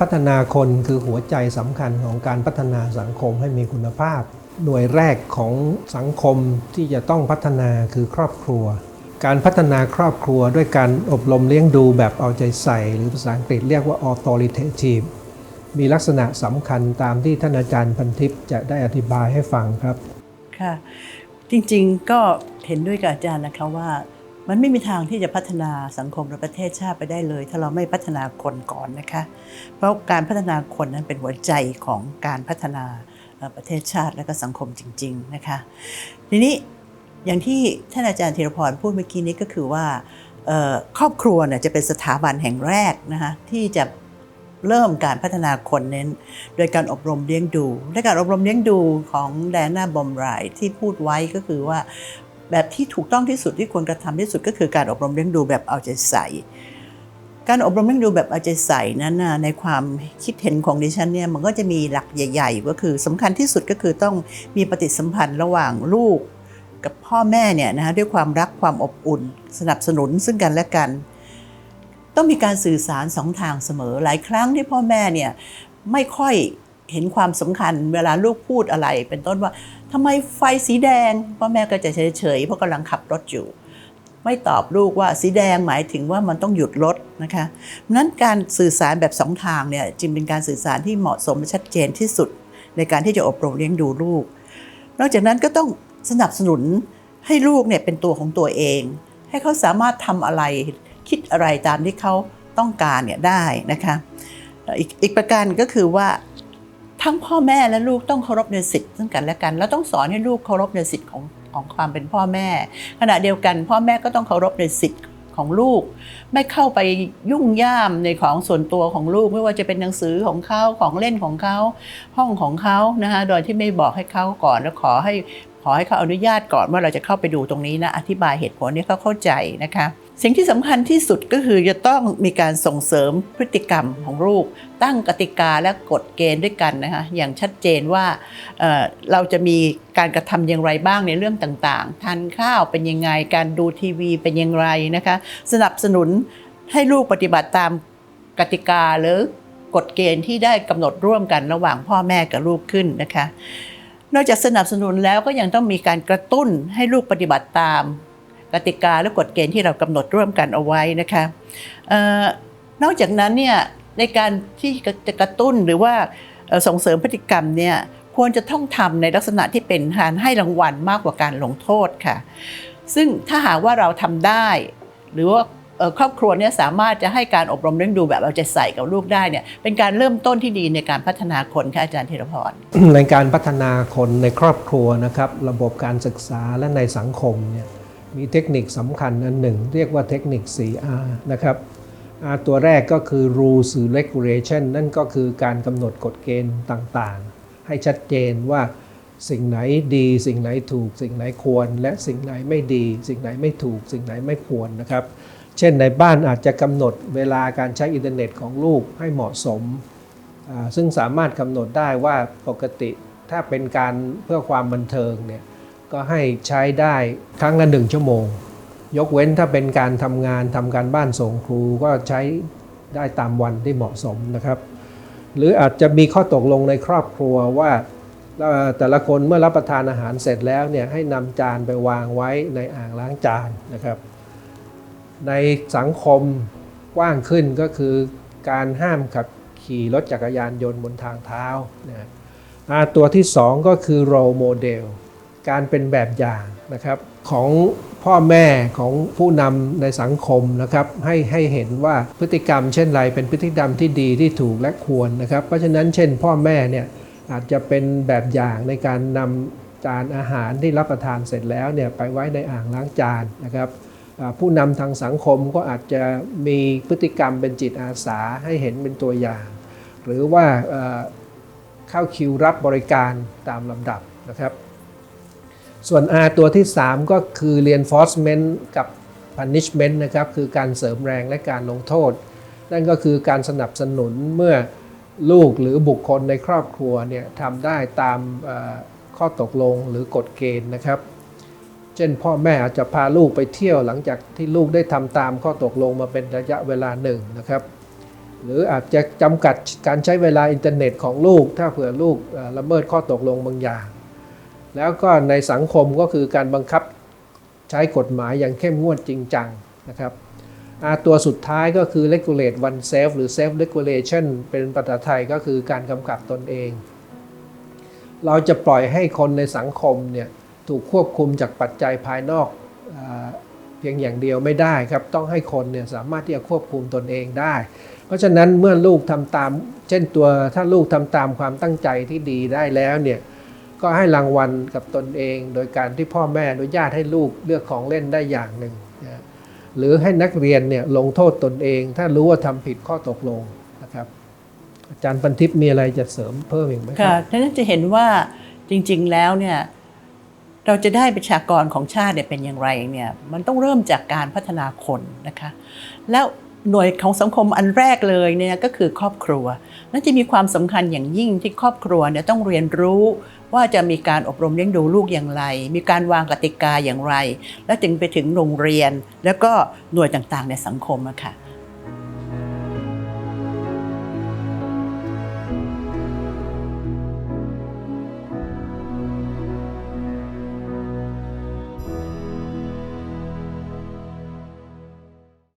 พัฒนาคนคือหัวใจสำคัญของการพัฒนาสังคมให้มีคุณภาพ หน่วยแรกของสังคมที่จะต้องพัฒนาคือครอบครัว การพัฒนาครอบครัวด้วยการอบรมเลี้ยงดูแบบเอาใจใส่ หรือภาษาอังกฤษเรียกว่า authoritative มีลักษณะสำคัญตามที่ท่านอาจารย์พันทิพย์จะได้อธิบายให้ฟังครับ ค่ะ จริงๆก็เห็นด้วยกับอาจารย์นะคะว่า มันไม่มีทางที่จะพัฒนาสังคมและประเทศชาติไปได้เลย ถ้าเราไม่พัฒนาคนก่อนนะคะ เพราะการพัฒนาคนนั้นเป็นหัวใจของการพัฒนาประเทศชาติและก็สังคมจริง ๆนะคะ ทีนี้อย่างที่ท่านอาจารย์ธีรพรพูดเมื่อกี้นี้ก็คือว่าครอบครัวเนี่ยจะเป็นสถาบันแห่งแรกนะคะที่จะเริ่มการพัฒนาคนเน้น โดยการอบรมเลี้ยงดูและการอบรมเลี้ยงดูของแดนนาบอมไรที่พูดไว้ก็คือว่า แบบที่ถูกต้องที่สุดที่ควรกระทำที่สุดก็คือการอบรมเลี้ยงดูแบบเอาใจใส่ การอบรมเลี้ยงดูแบบเอาใจใส่นั้นนะในความคิดเห็นของดิฉันเนี่ยมันก็จะมีหลักใหญ่ ๆ ก็คือสำคัญที่สุดก็คือต้องมีปฏิสัมพันธ์ระหว่างลูก กับพ่อแม่เนี่ยนะคะด้วยความรักความอบอุ่น สนับสนุนซึ่งกันและกัน ต้องมีการสื่อสารสองทางเสมอหลายครั้งที่พ่อแม่เนี่ยไม่ค่อยเห็นความสำคัญเวลาลูกพูดอะไร เป็นต้นว่า ทำไมไฟสีแดงพ่อแม่ก็จะเฉยๆเพราะกำลังขับรถอยู่ ไม่ตอบลูกว่าสีแดงหมายถึงว่ามันต้องหยุดรถนะคะนั้นการสื่อสารแบบสองทางเนี่ยจึงเป็นการสื่อสารที่เหมาะสมและชัดเจนที่สุด ในการที่จะอบรมเลี้ยงดูลูก นอกจากนั้นก็ต้องสนับสนุนให้ลูกเนี่ยเป็นตัวของตัวเอง ให้เขาสามารถทำอะไรคิดอะไรตามที่เขาต้องการเนี่ยได้นะคะเอ่ออีกอีกประการก็คือว่า ทั้งพ่อแม่และลูกต้องเคารพในสิทธิ์ซึ่งกันและกันแล้วต้องสอนให้ลูกเคารพในสิทธิ์ของของความเป็นพ่อแม่ ขณะเดียวกัน พ่อแม่ก็ต้องเคารพในสิทธิ์ของลูก ไม่เข้าไปยุ่งย่ามในของส่วนตัวของลูก ไม่ว่าจะเป็นหนังสือของเขาของเล่นของเขาห้องของเขานะคะโดยที่ไม่บอกให้เขาก่อนแล้วขอให้ขอให้เขาอนุญาตก่อนว่าเราจะเข้าไปดูตรงนี้นะอธิบายเหตุผลให้เขาเข้าใจนะคะ สิ่งที่สำคัญที่สุดก็คือจะต้องมีการส่งเสริมพฤติกรรมของลูก ตั้งกติกาและกฎเกณฑ์ด้วยกันนะคะอย่างชัดเจนว่าเเราจะมีการกระทำอย่างไรบ้างในเรื่องต่างๆ ทานข้าวเป็นยังไง การดูทีวีเป็นอย่างไรนะคะสนับสนุนให้ลูกปฏิบัติตามกติกาหรือกฎเกณฑ์ที่ได้กำหนดร่วมกันระหว่างพ่อแม่กับลูกขึ้นนะคะนอกจากสนับสนุนแล้วก็ยังต้องมีการกระตุ้นให้ลูกปฏิบัติตาม กติกาและกฎเกณฑ์ที่เรากำหนดร่วมกันเอาไว้นะคะออนอกจากนั้นเนี่ยในการที่จะกระตุ้นหรือว่าส่งเสริมพฤติกรรมเนี่ยควรจะต้องทำในลักษณะที่เป็นการให้รางวัลมากกว่าการลงโทษค่ะ ซึ่งถ้าหากว่าเราทำได้ หรือว่าครอบครัวเนี่ยสามารถจะให้การอบรมเลี้ยงดูแบบเอาใจใส่กับลูกได้เนี่ยเป็นการเริ่มต้นที่ดีในการพัฒนาคนค่ะอาจารย์ธีรพรในการพัฒนาคนในครอบครัวนะครับ ระบบการศึกษาและในสังคมเนี่ย มีเทคนิคสำคัญอันหนึ่ง เรียกว่าเทคนิค 4R นะครับ R ตัวแรกก็คือ rules regulation นั่นก็คือการกำหนดกฎเกณฑ์ต่างๆ ให้ชัดเจนว่าสิ่งไหนดี สิ่งไหนถูก สิ่งไหนควร และสิ่งไหนไม่ดี สิ่งไหนไม่ถูก สิ่งไหนไม่ควรนะครับ เช่นในบ้านอาจจะกำหนดเวลาการใช้อินเทอร์เน็ตของลูกให้เหมาะสม ซึ่งสามารถกำหนดได้ว่าปกติถ้าเป็นการเพื่อความบันเทิงเนี่ย ก็ให้ใช้ได้ครั้งละหนึ่งชั่วโมง ยกเว้นถ้าเป็นการทำงานทำการบ้านส่งครูก็ใช้ได้ตามวันที่เหมาะสมนะครับ หรืออาจจะมีข้อตกลงในครอบครัวว่าแต่ละคนเมื่อรับประทานอาหารเสร็จแล้วเนี่ยให้นำจานไปวางไว้ในอ่างล้างจานนะครับ ในสังคมกว้างขึ้นก็คือการห้ามขับขี่รถจักรยานยนต์บนทางเท้านะตัวที่2ก็คือ role model การเป็นแบบอย่างนะครับของพ่อแม่ของผู้นำในสังคมนะครับให้ให้เห็นว่าพฤติกรรมเช่นไรเป็นพฤติกรรมที่ดีที่ถูกและควรนะครับ เพราะฉะนั้นเช่น พ่อแม่เนี่ยอาจจะเป็นแบบอย่างในการนำจานอาหารที่รับประทานเสร็จแล้วเนี่ยไปไว้ในอ่างล้างจานนะครับผู้นำทางสังคมก็อาจจะมีพฤติกรรมเป็นจิตอาสาให้เห็นเป็นตัวอย่าง หรือว่าเอ่อเข้าคิวรับบริการตามลำดับนะครับ ส่วน R ตัวที่ 3 ก็คือ reinforcement กับ punishment นะครับ คือการเสริมแรงและการลงโทษ นั่นก็คือการสนับสนุนเมื่อลูกหรือบุคคลในครอบครัวเนี่ยทำได้ตามข้อตกลงหรือกฎเกณฑ์นะครับ เช่นพ่อแม่อาจจะพาลูกไปเที่ยวหลังจากที่ลูกได้ทำตามข้อตกลงมาเป็นระยะเวลาหนึ่งนะครับหรืออาจจะจำกัดการใช้เวลาอินเทอร์เน็ตของลูก ถ้าเผื่อลูกละเมิดข้อตกลงบางอย่าง แล้วก็ในสังคมก็คือการบังคับใช้กฎหมายอย่างเข้มงวดจริงจังนะครับตัวสุดท้ายก็คือ regulate oneself หรือ self regulation เป็นภาษาไทยก็คือการกำกับตนเอง เราจะปล่อยให้คนในสังคมเนี่ยถูกควบคุมจากปัจจัยภายนอกอเพียงอย่างเดียวไม่ได้ครับ ต้องให้คนเนี่ยสามารถที่จะควบคุมตนเองได้ เพราะฉะนั้นเมื่อลูกทำตาม เช่นตัวถ้าลูกทำตามความตั้งใจที่ดีได้แล้วเนี่ย ก็ให้รางวัลกับตนเอง โดยการที่พ่อแม่อนุญาตให้ลูกเลือกของเล่นได้อย่างหนึ่งนะหรือให้นักเรียนเนี่ยลงโทษตนเอง ถ้ารู้ว่าทำผิดข้อตกลงนะครับ อาจารย์พันทิพย์มีอะไรจะเสริมเพิ่มอีกไหมคค่ะรับดังนั้นจะเห็นว่าจริง ๆแล้วเนี่ยเราจะได้ประชากรของชาติเนี่ยเป็นอย่างไรเนี่ยมันต้องเริ่มจากการพัฒนาคนนะคะ แล้ว หน่วยของสังคมอันแรกเลยเนี่ยก็คือครอบครัว นั่นจะมีความสำคัญอย่างยิ่งที่ครอบครัวเนี่ยต้องเรียนรู้ว่าจะมีการอบรมเลี้ยงดูลูกอย่างไร มีการวางกติกาอย่างไร แล้วถึงไปถึงโรงเรียน แล้วก็หน่วยต่างๆในสังคมอะค่ะ